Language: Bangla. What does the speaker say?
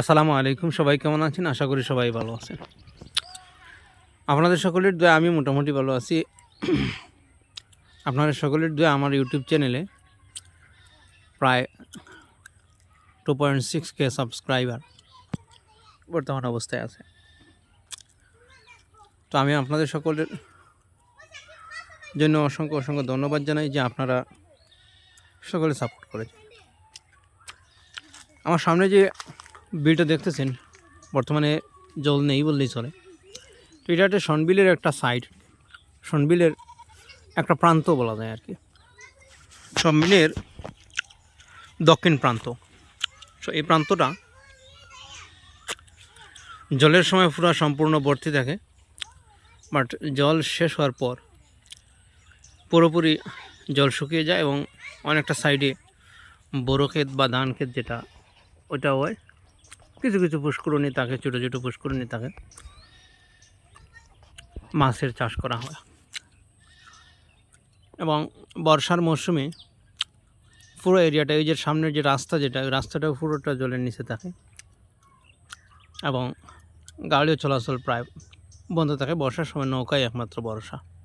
আসসালামু আলাইকুম, সবাই কেমন আছেন? আশা করি সবাই ভালো আছেন। আপনাদের সকলের দয়া আমি মোটামুটি ভালো আছি। আপনাদের সকলের দয়া আমার ইউটিউব চ্যানেলে প্রায় two point six K subscriber বর্তমান অবস্থায় আছে। তো আমি আপনাদের সকলের জন্য অসংখ্য অসংখ্য ধন্যবাদ জানাই যে আপনারা সকলে সাপোর্ট করেছেন। আমার সামনে যে বিলটা দেখতেছেন? বর্তমানে জল নেই বললেই চলে। তো এটা একটা সনবিলের একটা সাইড সনবিলের একটা প্রান্ত বলা যায় আর কি। সনবিলের দক্ষিণ প্রান্ত। সো এই প্রান্তটা জলের সময় পুরো সম্পূর্ণ ভর্তি থাকে। বাট জল শেষ হওয়ার পর পুরোপুরি জল শুকিয়ে যায় এবং অনেকটা সাইডে বড়ো ক্ষেত বা ধান ক্ষেত যেটা ওইটা হয়। কিছু কিছু পুষ্করণী থাকে ছোটো ছোটো পুষ্করণী থাকে মাছের চাষ করা হয়। এবং বর্ষার মরশুমে পুরো এরিয়াটা ওই যে সামনের যে রাস্তা যেটা, ওই রাস্তাটাও পুরোটা জলের নিচে থাকে এবং গাড়িও চলাচল প্রায় বন্ধ থাকে। বর্ষার সময় নৌকাই একমাত্র ভরসা